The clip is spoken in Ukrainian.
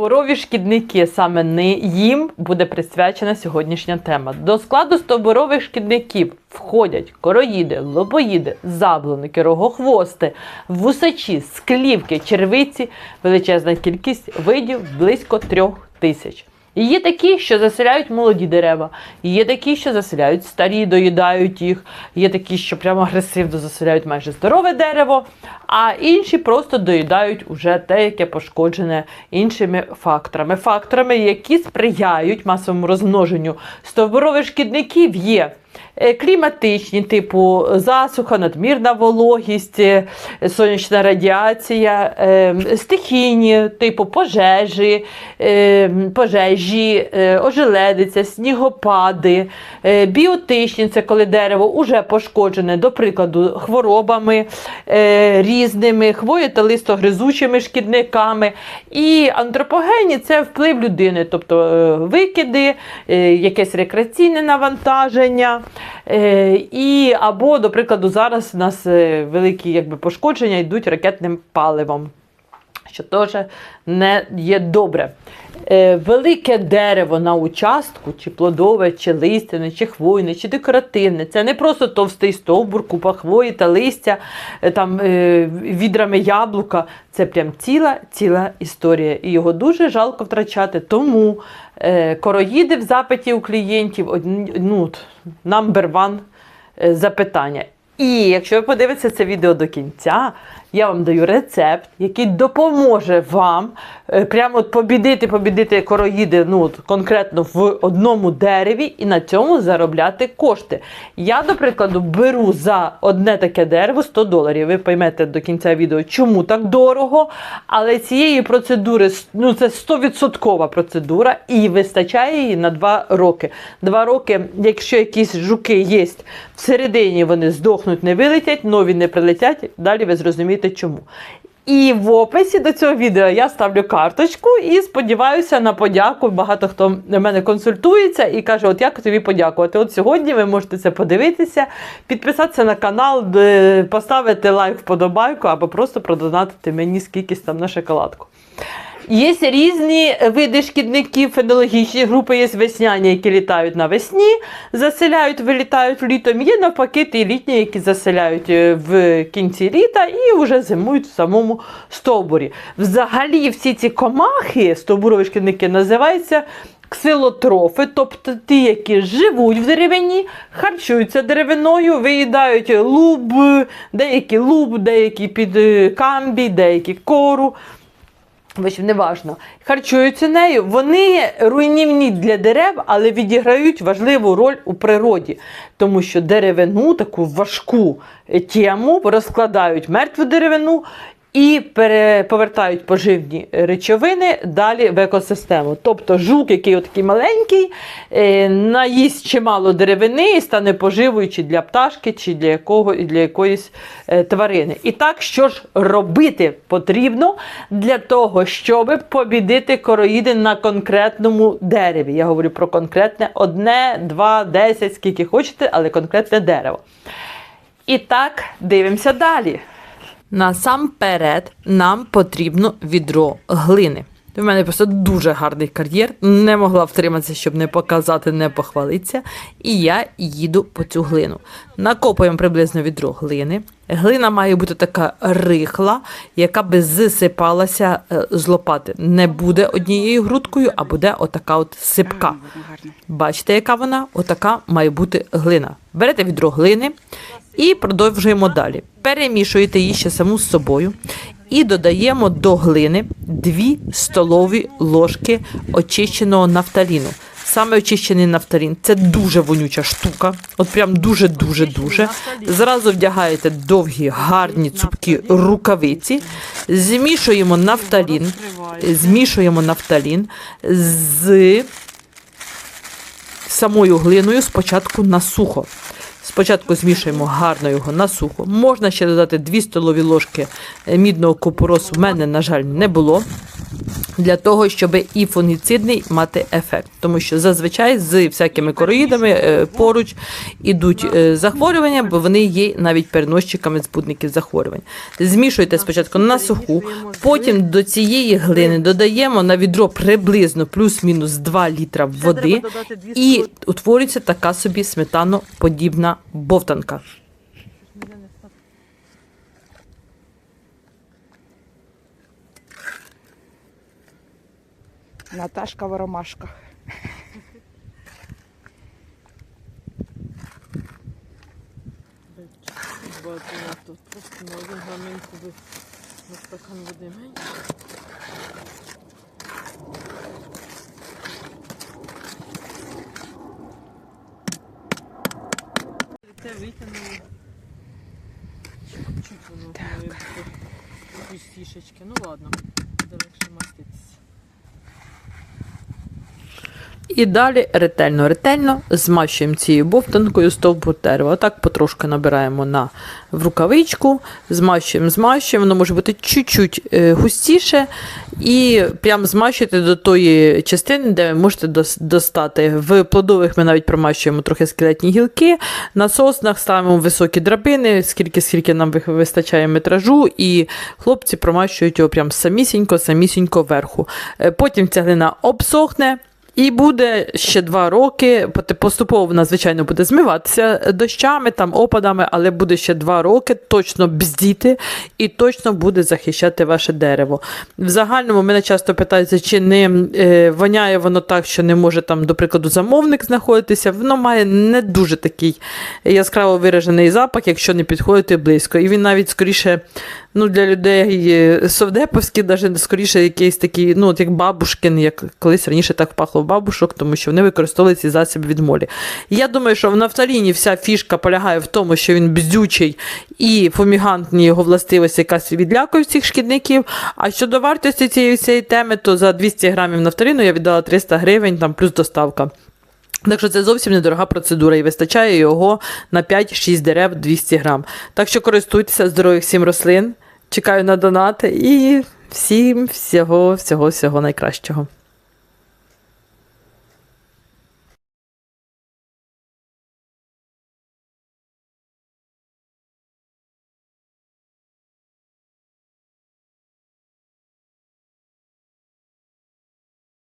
Стовбурові шкідники саме не їм буде присвячена сьогоднішня тема. До складу стовбурових шкідників входять короїди, лобоїди, заблоники, рогохвости, вусачі, склівки, червиці, величезна кількість видів близько трьох тисяч. Є такі, що заселяють молоді дерева, є такі, що заселяють старі, доїдають їх, є такі, що прямо агресивно заселяють майже здорове дерево, а інші просто доїдають уже те, яке пошкоджене іншими факторами. Факторами, які сприяють масовому розмноженню стовбурових шкідників, є. Е, Кліматичні, типу засуха, надмірна вологість, е, сонячна радіація, е, стихійні, типу пожежі, пожежі, ожеледиця, снігопади, біотичні це коли дерево вже пошкоджене, до прикладу, хворобами різними, хвою та листогризучими шкідниками. І антропогенні це вплив людини, тобто викиди, якесь рекреаційне навантаження. Е, І або, до прикладу, зараз у нас е, великі якби, пошкодження йдуть ракетним паливом, що теж не є добре. Е, Велике дерево на участку, чи плодове, чи листяне, чи хвойне, чи декоративне. Це не просто товстий стовбур, купа хвої та листя, е, там, е, відрами яблука. Це прям ціла ціла історія. І його дуже жалко втрачати. Тому короїди в запиті у клієнтів ну, number one запитання. І якщо ви подивитеся це відео до кінця, я вам даю рецепт, який допоможе вам е, прямо от побідити, побідити короїди ну, от, конкретно в одному дереві і на цьому заробляти кошти. Я, до прикладу, беру за одне таке дерево 100 доларів. Ви поймете до кінця відео, чому так дорого. Але цієї процедури ну, це 100% процедура і вистачає її на 2 роки. Два роки, якщо якісь жуки є всередині, вони здохнуть, не вилетять, нові не прилетять. Далі ви зрозумієте чому. І в описі до цього відео я ставлю карточку і сподіваюся на подяку. Багато хто мене консультується і каже, от як тобі подякувати. От сьогодні ви можете це подивитися, підписатися на канал, поставити лайк вподобайку або просто продонатити мені скількись там на шоколадку. Є різні види шкідників, фенологічні групи, є весняні, які літають навесні, заселяють, вилітають літом. Є навпаки ті літні, які заселяють е, в кінці літа і вже зимують в самому стовбурі. Взагалі, всі ці комахи, стовбурові шкідники, називаються. Ксилотрофи, тобто ті, які живуть в деревині, харчуються деревиною, виїдають луб, деякі луб, деякі під е, камбій, деякі кору. В общем, неважно. Харчуються нею. Вони руйнівні для дерев, але відіграють важливу роль у природі, тому що деревину, таку важку е, тему, розкладають мертву деревину і повертають поживні речовини далі в екосистему. Тобто жук, який отакий маленький, е, наїсть чимало деревини і стане поживою чи для пташки, чи для, якого, для якоїсь е, тварини. І так, що ж робити потрібно для того, щоб побідити короїди на конкретному дереві. Я говорю про конкретне одне, два, десять, скільки хочете, але конкретне дерево. І так, дивимося далі. Насамперед нам потрібно відро глини. У мене просто дуже гарний кар'єр, не могла втриматися, щоб не показати, не похвалитися. І я їду по цю глину. Накопуємо приблизно відро глини. Глина має бути така рихла, яка би зсипалася е, з лопати. Не буде однією грудкою, а буде отака от сипка. Бачите, яка вона? Отака має бути глина. Берете відро глини і продовжуємо далі. Перемішуєте її ще саму з собою і додаємо до глини 2 столові ложки очищеного нафталіну. Саме очищений нафталін це дуже вонюча штука. От прям дуже-дуже дуже. Зразу вдягаєте довгі, гарні цупкі рукавиці, змішуємо нафталін, змішуємо нафталін з самою глиною спочатку на сухо. Спочатку змішуємо гарно його на сухо. Можна ще додати 2 столові ложки е, мідного купоросу. В мене, на жаль, не було. Для того, щоб і фунгіцидний мати ефект, тому що зазвичай з всякими короїдами е, поруч ідуть е, захворювання, бо вони є навіть переносчиками збудників захворювань. Змішуйте спочатку на суху, потім до цієї глини додаємо на відро приблизно плюс-мінус 2 літра води, і утворюється така собі сметаноподібна бовтанка. Наташка Воромашка. Тут просто на один би на стакан води менше. Це витягнули. Чуть воно так. якісь фішечки. Ну ладно, буде легше маститися. І далі ретельно, ретельно змащуємо цією бовтанкою стовбур дерева. Отак потрошки набираємо на в рукавичку, змащуємо, змащуємо. Воно може бути чуть-чуть е, густіше. І прям змащуйте до тої частини, де ви можете дос- достати. В плодових ми навіть промащуємо трохи скелетні гілки. На соснах ставимо високі драбини, скільки скільки нам вистачає метражу, і хлопці промащують його прям самісінько, самісінько вверху. Е, Потім ця глина обсохне. І буде ще два роки. Поступово вона, звичайно, буде змиватися дощами, там, опадами, але буде ще два роки точно бздіти і точно буде захищати ваше дерево. В загальному мене часто питаються, чи не е, воняє воно так, що не може там, до прикладу, замовник знаходитися. Воно має не дуже такий яскраво виражений запах, якщо не підходити близько. І він навіть скоріше ну, для людей е, совдеповські, навіть скоріше якийсь такий, ну, от як бабушкин, як колись раніше так пахло бабушок, тому що вони використовували ці засоби від молі. Я думаю, що в нафталіні вся фішка полягає в тому, що він бздючий і фумігантні його властивості якраз відлякують всіх шкідників. А щодо вартості цієї всієї теми, то за 200 грамів нафталіну я віддала 300 гривень, там плюс доставка. Так що це зовсім недорога процедура і вистачає його на 5-6 дерев 200 грам. Так що користуйтеся здорових всім рослин. Чекаю на донати і всім всього, всього, всього найкращого.